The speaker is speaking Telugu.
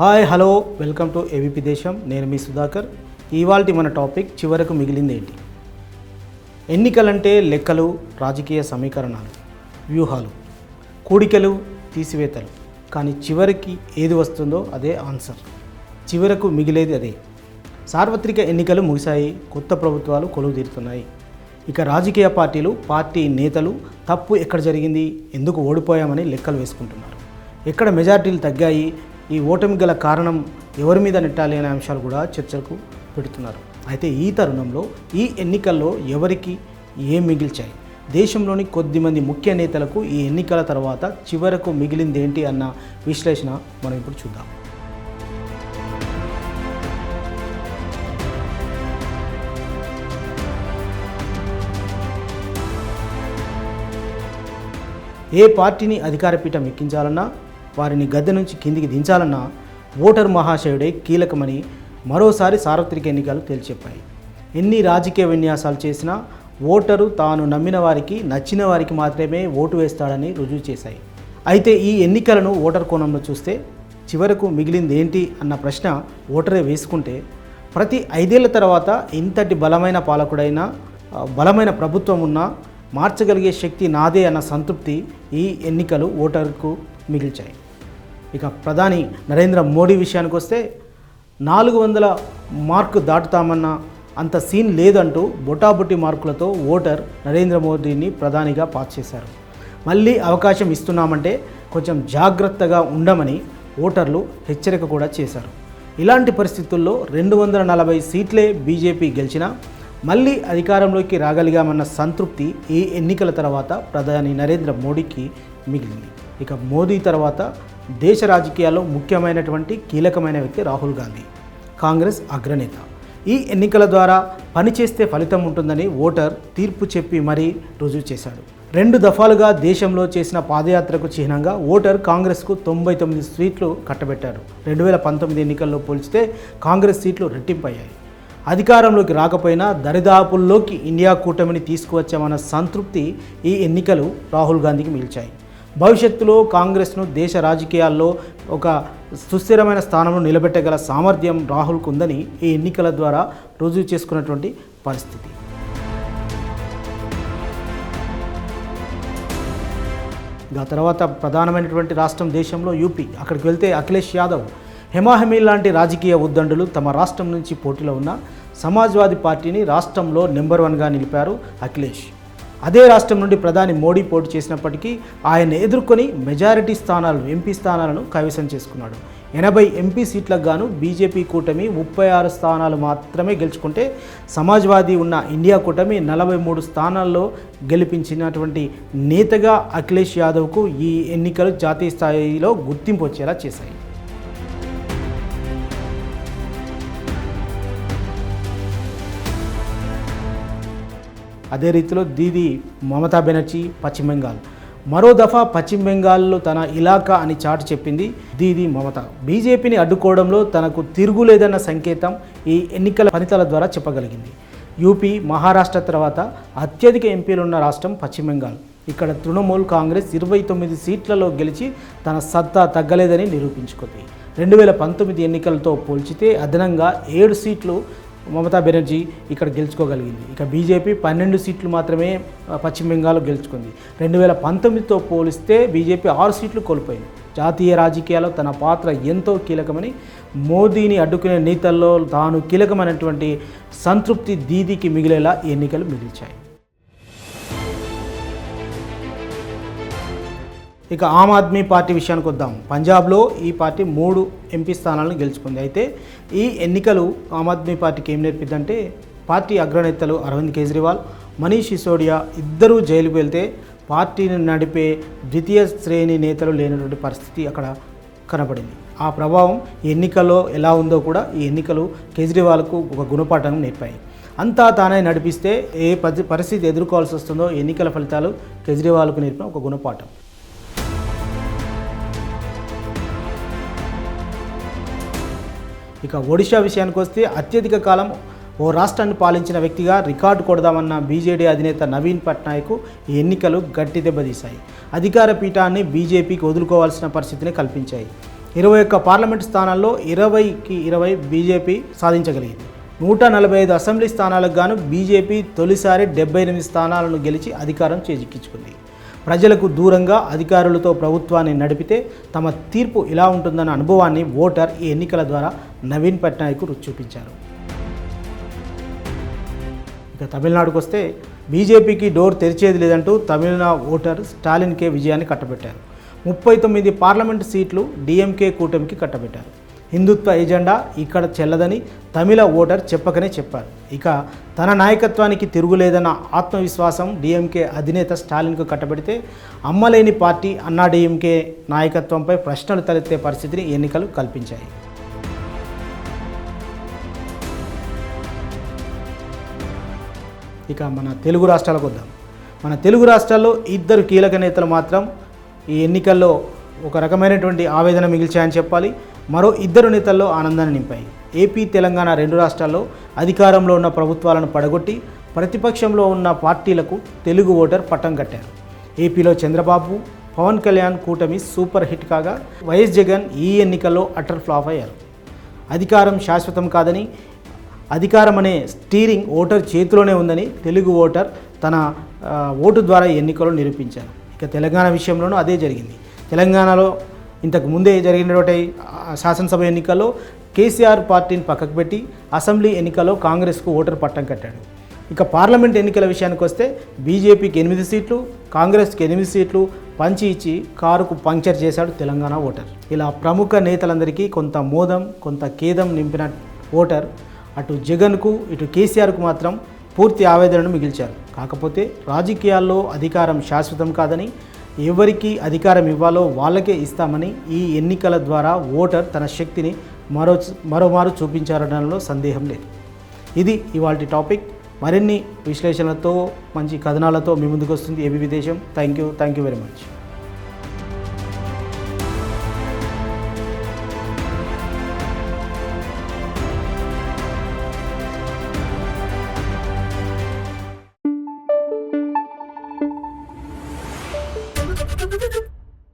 Hi hello welcome to ABP Desam. నేను మీ సుధాకర్. ఇవాళ మన టాపిక్ చివరకు మిగిలింది ఏంటి? ఎన్నికలంటే లెక్కలు రాజకీయ సమీకరణాలు వ్యూహాలు కూడికలు తీసివేతలు. కానీ చివరికి ఏది వస్తుందో అదే ఆన్సర్. చివరకు మిగిలేది అదే. సార్వత్రిక ఎన్నికలు ముగిశాయి కొత్త ప్రభుత్వాలు కొలువు తీరుతున్నాయి. ఇక రాజకీయ పార్టీలు పార్టీ నేతలు తప్పు ఎక్కడ జరిగింది ఎందుకు ఓడిపోయామని లెక్కలు వేసుకుంటున్నారు. ఎక్కడ మెజార్టీలు తగ్గాయి ఈ ఓటమి గల కారణం ఎవరి మీద నెట్టాలి అనే అంశాలు కూడా చర్చకు పెడుతున్నారు. అయితే ఈ తరుణంలో ఈ ఎన్నికల్లో ఎవరికి ఏం మిగిల్చాయి? దేశంలోని కొద్దిమంది ముఖ్య నేతలకు ఈ ఎన్నికల తర్వాత చివరకు మిగిలింది ఏంటి అన్న విశ్లేషణ మనం ఇప్పుడు చూద్దాం. ఏ పార్టీని అధికార పీఠం ఎక్కించాలన్నా వారిని గద్దె నుంచి కిందికి దించాలన్నా ఓటర్ మహాశయుడే కీలకమని మరోసారి సార్వత్రిక ఎన్నికలు తేల్చెప్పాయి. ఎన్ని రాజకీయ విన్యాసాలు చేసినా ఓటరు తాను నమ్మిన వారికి నచ్చిన వారికి మాత్రమే ఓటు వేస్తాడని రుజువు చేశాయి. అయితే ఈ ఎన్నికలను ఓటర్ కోణంలో చూస్తే చివరకు మిగిలింది ఏంటి అన్న ప్రశ్న ఓటరే వేసుకుంటే ప్రతి ఐదేళ్ళ తర్వాత ఇంతటి బలమైన పాలకుడైనా బలమైన ప్రభుత్వం ఉన్నా మార్చగలిగే శక్తి నాదే అన్న సంతృప్తి ఈ ఎన్నికలు ఓటర్కు మిగిల్చాయి. ఇక ప్రధాని నరేంద్ర మోడీ విషయానికి వస్తే నాలుగు వందల మార్కు దాటుతామన్న అంత సీన్ లేదంటూ బొటాబొటి మార్కులతో ఓటర్ నరేంద్ర మోడీని ప్రధానిగా పాస్ చేశారు. మళ్ళీ అవకాశం ఇస్తున్నామంటే కొంచెం జాగ్రత్తగా ఉండమని ఓటర్లు హెచ్చరిక కూడా చేశారు. ఇలాంటి పరిస్థితుల్లో రెండు వందల నలభై సీట్లే బీజేపీ గెలిచినా మళ్ళీ అధికారంలోకి రాగలిగామన్న సంతృప్తి ఈ ఎన్నికల తర్వాత ప్రధాని నరేంద్ర మోడీకి మిగిలింది. ఇక మోదీ తర్వాత దేశ రాజకీయాల్లో ముఖ్యమైనటువంటి కీలకమైన వ్యక్తి రాహుల్ గాంధీ కాంగ్రెస్ అగ్రనేత. ఈ ఎన్నికల ద్వారా పనిచేస్తే ఫలితం ఉంటుందని ఓటర్ తీర్పు చెప్పి మరీ రుజువు చేశాడు. రెండు దఫాలుగా దేశంలో చేసిన పాదయాత్రకు చిహ్నంగా ఓటర్ కాంగ్రెస్కు తొంభై తొమ్మిది సీట్లు కట్టబెట్టారు. రెండు వేల పంతొమ్మిది ఎన్నికల్లో పోల్చితే కాంగ్రెస్ సీట్లు రెట్టింపయ్యాయి. అధికారంలోకి రాకపోయినా దరిదాపుల్లోకి ఇండియా కూటమిని తీసుకువచ్చామన్న సంతృప్తి ఈ ఎన్నికలు రాహుల్ గాంధీకి మిగిల్చాయి. భవిష్యత్తులో కాంగ్రెస్ను దేశ రాజకీయాల్లో ఒక సుస్థిరమైన స్థానంలో నిలబెట్టగల సామర్థ్యం రాహుల్కు ఉందని ఈ ఎన్నికల ద్వారా రుజువు చేసుకున్నటువంటి పరిస్థితి. ఆ తర్వాత ప్రధానమైనటువంటి రాష్ట్రం దేశంలో యూపీ. అక్కడికి వెళ్తే అఖిలేష్ యాదవ్ హెమాహెమీ లాంటి రాజకీయ ఉద్దండులు తమ రాష్ట్రం నుంచి పోటీలో ఉన్న సమాజ్వాదీ పార్టీని రాష్ట్రంలో నెంబర్ వన్గా నిలిపారు అఖిలేష్. అదే రాష్ట్రం నుండి ప్రధాని మోడీ పోటీ చేసినప్పటికీ ఆయన ఎదుర్కొని మెజారిటీ స్థానాలు ఎంపీ స్థానాలను కైవసం చేసుకున్నాడు. ఎనభై ఎంపీ సీట్లకు గాను బీజేపీ కూటమి ముప్పై ఆరు స్థానాలు మాత్రమే గెలుచుకుంటే సమాజ్వాదీ ఉన్న ఇండియా కూటమి నలభై మూడు స్థానాల్లో గెలిపించినటువంటి నేతగా అఖిలేష్ యాదవ్కు ఈ ఎన్నికలు జాతీయ స్థాయిలో గుర్తింపు వచ్చేలా చేశాయి. అదే రీతిలో దీది మమతా బెనర్జీ పశ్చిమ బెంగాల్. మరో దఫా పశ్చిమ బెంగాల్లో తన ఇలాకా అని చాటు చెప్పింది దీది మమత. బీజేపీని అడ్డుకోవడంలో తనకు తిరుగులేదన్న సంకేతం ఈ ఎన్నికల ఫలితాల ద్వారా చెప్పగలిగింది. యూపీ మహారాష్ట్ర తర్వాత అత్యధిక ఎంపీలు ఉన్న రాష్ట్రం పశ్చిమ బెంగాల్. ఇక్కడ తృణమూల్ కాంగ్రెస్ ఇరవై తొమ్మిది సీట్లలో గెలిచి తన సత్తా తగ్గలేదని నిరూపించుకుంది. రెండు వేల పంతొమ్మిది ఎన్నికలతో పోల్చితే అదనంగా ఏడు సీట్లు మమతా బెనర్జీ ఇక్కడ గెలుచుకోగలిగింది. ఇక బీజేపీ పన్నెండు సీట్లు మాత్రమే పశ్చిమ బెంగాల్లో గెలుచుకుంది. రెండు వేల పంతొమ్మిదితో పోలిస్తే బీజేపీ ఆరు సీట్లు కోల్పోయింది. జాతీయ రాజకీయాల్లో తన పాత్ర ఎంతో కీలకమని మోదీని అడ్డుకునే నేతల్లో తాను కీలకమైనటువంటి సంతృప్తి దీదీకి మిగిలేలా ఎన్నికలు మిగిల్చాయి. ఇక ఆమ్ ఆద్మీ పార్టీ విషయానికి వద్దాం. పంజాబ్లో ఈ పార్టీ మూడు ఎంపీ స్థానాలను గెలుచుకుంది. అయితే ఈ ఎన్నికలు ఆమ్ ఆద్మీ పార్టీకి ఏం నేర్పిద్దంటే పార్టీ అగ్రనేతలు అరవింద్ కేజ్రీవాల్ మనీష్ సిసోడియా ఇద్దరూ జైలుకు వెళ్తే పార్టీని నడిపే ద్వితీయ శ్రేణి నేతలు లేనటువంటి పరిస్థితి అక్కడ కనపడింది ఆ ప్రభావం ఎన్నికల్లో ఎలా ఉందో కూడా ఈ ఎన్నికలు కేజ్రీవాల్కు ఒక గుణపాఠం నేర్పాయి. అంతా తానే నడిపిస్తే ఏ పరి- పరిస్థితి ఎదుర్కోవాల్సి వస్తుందో ఎన్నికల ఫలితాలు కేజ్రీవాల్కు నేర్పిన ఒక గుణపాఠం. ఇక ఒడిషా విషయానికి వస్తే అత్యధిక కాలం ఓ రాష్ట్రాన్ని పాలించిన వ్యక్తిగా రికార్డు కొడదామన్న బీజేడీ అధినేత నవీన్ పట్నాయక్ ఈ ఎన్నికలు గట్టి దెబ్బతీశాయి. అధికార పీఠాన్ని బీజేపీకి వదులుకోవాల్సిన పరిస్థితిని కల్పించాయి. ఇరవై ఒక్క పార్లమెంట్ స్థానాల్లో ఇరవైకి ఇరవై బీజేపీ సాధించగలిగింది. నూట నలభై ఐదు అసెంబ్లీ స్థానాలకు గాను బీజేపీ తొలిసారి డెబ్బై ఎనిమిది స్థానాలను గెలిచి అధికారం చేజిక్కించుకుంది. ప్రజలకు దూరంగా అధికారులతో ప్రభుత్వాన్ని నడిపితే తమ తీర్పు ఇలా ఉంటుందన్న అనుభవాన్ని ఓటర్ ఈ ఎన్నికల ద్వారా నవీన్ పట్నాయక్ రుచి చూపించారు. ఇక తమిళనాడుకు వస్తే బీజేపీకి డోర్ తెరిచేది లేదంటూ తమిళనాడు ఓటర్ స్టాలిన్కే విజయాన్ని కట్టబెట్టారు. ముప్పై తొమ్మిది పార్లమెంటు సీట్లు డిఎంకే కూటమికి కట్టబెట్టారు. హిందుత్వ ఎజెండా ఇక్కడ చెల్లదని తమిళ ఓటర్ చెప్పకనే చెప్పారు. ఇక తన నాయకత్వానికి తిరుగులేదన్న ఆత్మవిశ్వాసం డిఎంకే అధినేత స్టాలిన్కు కట్టబెడితే అమ్మలేని పార్టీ అన్నా డిఎంకే నాయకత్వంపై ప్రశ్నలు తలెత్తే పరిస్థితిని ఎన్నికలు కల్పించాయి. ఇక మన తెలుగు రాష్ట్రాలకు వద్దాం. మన తెలుగు రాష్ట్రాల్లో ఇద్దరు కీలక నేతలు మాత్రం ఈ ఎన్నికల్లో ఒక రకమైనటువంటి ఆవేదన మిగిల్చాయని చెప్పాలి. మరో ఇద్దరు నేతల్లో ఆనందాన్ని నింపాయి. ఏపీ తెలంగాణ రెండు రాష్ట్రాల్లో అధికారంలో ఉన్న ప్రభుత్వాలను పడగొట్టి ప్రతిపక్షంలో ఉన్న పార్టీలకు తెలుగు ఓటర్ పట్టం కట్టారు. ఏపీలో చంద్రబాబు పవన్ కళ్యాణ్ కూటమి సూపర్ హిట్ కాగా వైఎస్ జగన్ ఈ ఎన్నికల్లో అటర్ ఫ్లాప్ అయ్యారు. అధికారం శాశ్వతం కాదని అధికారం అనే స్టీరింగ్ ఓటర్ చేతిలోనే ఉందని తెలుగు ఓటర్ తన ఓటు ద్వారా ఎన్నికలు నిరూపించారు. ఇక తెలంగాణ విషయంలోనూ అదే జరిగింది. తెలంగాణలో ఇంతకు ముందే జరిగినటువంటి శాసనసభ ఎన్నికల్లో కేసీఆర్ పార్టీని పక్కకు పెట్టి అసెంబ్లీ ఎన్నికల్లో కాంగ్రెస్కు ఓటర్ పట్టం కట్టాడు. ఇక పార్లమెంట్ ఎన్నికల విషయానికి వస్తే బీజేపీకి ఎనిమిది సీట్లు కాంగ్రెస్కి ఎనిమిది సీట్లు పంచి ఇచ్చి కారుకు పంక్చర్ చేశాడు తెలంగాణ ఓటర్. ఇలా ప్రముఖ నేతలందరికీ కొంత మోదం కొంత ఖేదం నింపిన ఓటర్ అటు జగన్కు ఇటు కేసీఆర్కు మాత్రం పూర్తి ఆవేదనను మిగిల్చారు. కాకపోతే రాజకీయాల్లో అధికారం శాశ్వతం కాదని ఎవరికి అధికారం ఇవ్వాలో వాళ్ళకే ఇస్తామని ఈ ఎన్నికల ద్వారా ఓటర్ తన శక్తిని మరో మరోమారు చూపించారనడంలో సందేహం లేదు. ఇది ఇవాళ టాపిక్. మరిన్ని విశ్లేషణలతో మంచి కథనాలతో మీ ముందుకు వస్తుంది ABP Desam thank you. Thank you very much.